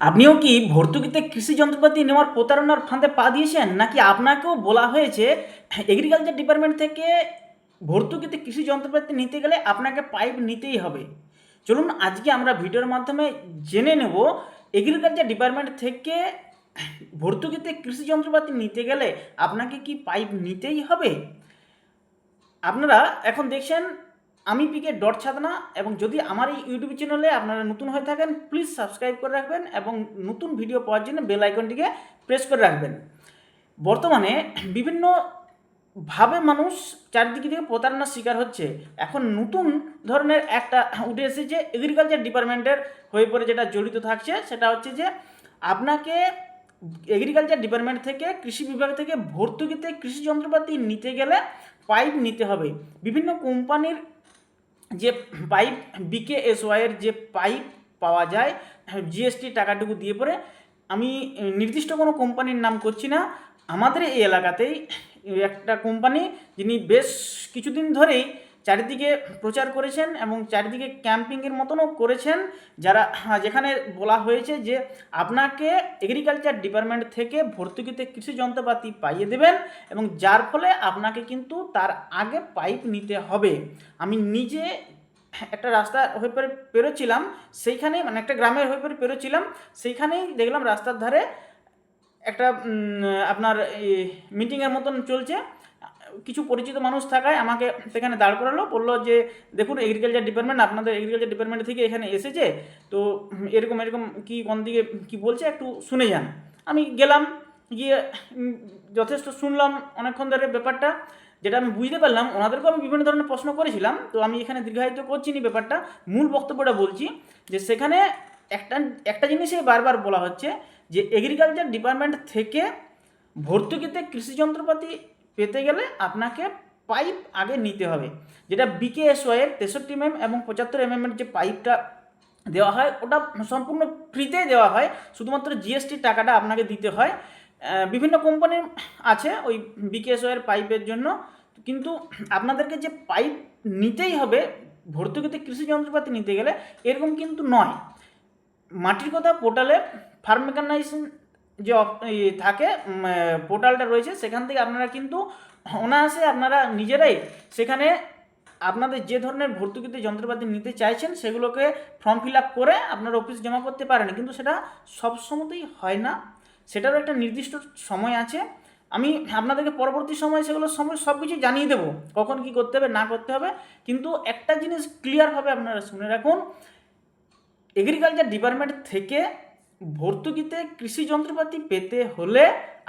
আপনিও কি ভর্তুকিতে কৃষি যন্ত্রপাতি নেওয়ার প্রতারণার ফাঁদে পা দিয়েছেন? নাকি আপনাকেও বলা হয়েছে এগ্রিকালচার ডিপার্টমেন্ট থেকে ভর্তুকিতে কৃষি যন্ত্রপাতি নিতে গেলে আপনাকে পাইপ নিতেই হবে? চলুন, আজকে আমরা ভিডিওর মাধ্যমে জেনে নেব এগ্রিকালচার ডিপার্টমেন্ট থেকে ভর্তুকিতে কৃষি যন্ত্রপাতি নিতে গেলে আপনাকে কি পাইপ নিতেই হবে? আপনারা এখন দেখছেন আমি পিকে ডট ছাদনা এবং যদি আমার এই ইউটিউব চ্যানেলে আপনারা নতুন হয়ে থাকেন প্লিজ সাবস্ক্রাইব করে রাখবেন এবং নতুন ভিডিও পাওয়ার জন্য বেল আইকনটিকে প্রেস করে রাখবেন। বর্তমানে বিভিন্ন ভাবে মানুষ চারিদিকে থেকে প্রতারণার শিকার হচ্ছে। এখন নতুন ধরনের একটা উঠে এসেছে এগ্রিকালচার ডিপার্টমেন্টের হয়ে পড়ে যেটা জড়িত থাকছে, সেটা হচ্ছে যে আপনাকে এগ্রিকালচার ডিপার্টমেন্ট থেকে, কৃষি বিভাগ থেকে ভর্তুকিতে কৃষি যন্ত্রপাতি নিতে গেলে পাইপ নিতে হবে। বিভিন্ন কোম্পানির যে পাইপ বিকে এর যে পাইপ পাওয়া যায় জিএসটি টাকাটুকু দিয়ে পরে, আমি নির্দিষ্ট কোনো কোম্পানির নাম করছি না। আমাদের এই এলাকাতেই একটা কোম্পানি যিনি বেশ কিছুদিন ধরেই চারিদিকে প্রচার করেছেন এবং চারিদিকে ক্যাম্পিংয়ের মতনও করেছেন যারা যেখানে বলা হয়েছে যে আপনাকে এগ্রিকালচার ডিপার্টমেন্ট থেকে ভর্তুকিতে কৃষি যন্ত্রপাতি পাইয়ে দেবেন এবং যার ফলে আপনাকে কিন্তু তার আগে পাইপ নিতে হবে। আমি নিজে একটা রাস্তা হয়ে পরে, পেরোচ্ছিলাম, সেইখানে মানে একটা গ্রামের হয়ে পরে পেরোচ্ছিলাম, সেইখানেই দেখলাম রাস্তার ধারে একটা আপনার মিটিংয়ের মতন চলছে। কিছু পরিচিত মানুষ থাকায় আমাকে সেখানে দাঁড় করালো, বলল যে, দেখুন এগ্রিকালচার ডিপার্টমেন্ট আপনাদের এগ্রিকালচার ডিপার্টমেন্ট থেকে এখানে এসেছে, তো এরকম এরকম কি, কোন দিকে কি বলছে একটু শুনে যান। আমি গেলাম, গিয়ে যথেষ্ট শুনলাম অনেকক্ষণ ধরে ব্যাপারটা, যেটা আমি বুঝতে পারলাম, ওনাদেরকেও আমি বিভিন্ন ধরনের প্রশ্ন করেছিলাম, তো আমি এখানে দীর্ঘায়িত করছি নি ব্যাপারটা। মূল বক্তব্যটা বলছি যে, সেখানে একটা একটা জিনিসই বারবার বলা হচ্ছে যে এগ্রিকালচার ডিপার্টমেন্ট থেকে ভর্তুকিতে কৃষি যন্ত্রপাতি পেতে গেলে আপনাকে পাইপ আগে নিতে হবে। যেটা বিকেএসওয়ের তেষট্টি এম এবং পঁচাত্তর এম এর যে পাইপটা দেওয়া হয়, ওটা সম্পূর্ণ ফ্রিতে দেওয়া হয়। শুধুমাত্র জিএসটি টাকাটা আপনাকে দিতে হয়। বিভিন্ন কোম্পানি আছে ওই বিকেএসওয়ের পাইপের জন্য। কিন্তু আপনাদেরকে যে পাইপ নিতেই হবে, ভর্তুকিতে কৃষি যন্ত্রপাতি নিতে গেলে এরকম কিন্তু নয়। মাটির কথা পোর্টালে ফার্ম মেকানাইজেশন যে থাকে পোর্টালটা রয়েছে, সেখান থেকে আপনারা কিন্তু অনায়াসে আপনারা নিজেরাই সেখানে আপনাদের যে ধরনের ভর্তুকিতে যন্ত্রপাতি নিতে চাইছেন, সেগুলোকে ফর্ম ফিল আপ করে আপনার অফিস জমা করতে পারেন। কিন্তু সেটা সব সময়তেই হয় না। সেটারও একটা নির্দিষ্ট সময় আছে। আমি আপনাদেরকে পরবর্তী সময়ে সেগুলো সময় সব কিছু জানিয়ে দেবো, কখন কি করতে হবে, না করতে হবে। কিন্তু একটা জিনিস ক্লিয়ারভাবে আপনারা শুনে রাখুন এগ্রিকালচার ডিপার্টমেন্ট থেকে ভর্তুকিতে কৃষি যন্ত্রপাতি পেতে হলে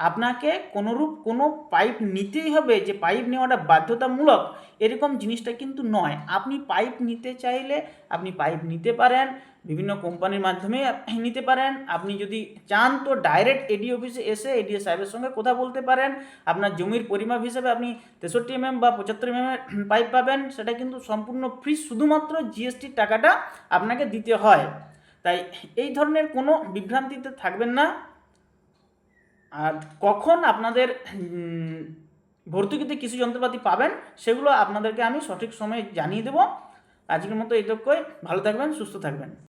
আপনাকে কোনোরূপ কোনো পাইপ নিতেই হবে যে পাইপ নেওয়াটা বাধ্যতামূলক। এরকম জিনিসটা কিন্তু নয়। আপনি পাইপ নিতে চাইলে আপনি পাইপ নিতে পারেন, বিভিন্ন কোম্পানির মাধ্যমে নিতে পারেন। আপনি যদি চান তো ডাইরেক্ট এডি অফিসে এসে এডিও সাহেবের সঙ্গে কথা বলতে পারেন। আপনার জমির পরিমাপ হিসেবে আপনি তেষট্টি এমএম বা পঁচাত্তর এমএম পাইপ পাবেন। সেটা কিন্তু সম্পূর্ণ ফ্রি শুধুমাত্র জিএসটির টাকাটা আপনাকে দিতে হয়। তাই এই ধরনের কোনো বিভ্রান্তিতে থাকবেন না। আর কখন আপনাদের ভর্তুকিতে কিছু যন্ত্রপাতি পাবেন, সেগুলো আপনাদেরকে আমি সঠিক সময়ে জানিয়ে দেবো। আজকের মতো এই তক্কই ভালো থাকবেন, সুস্থ থাকবেন।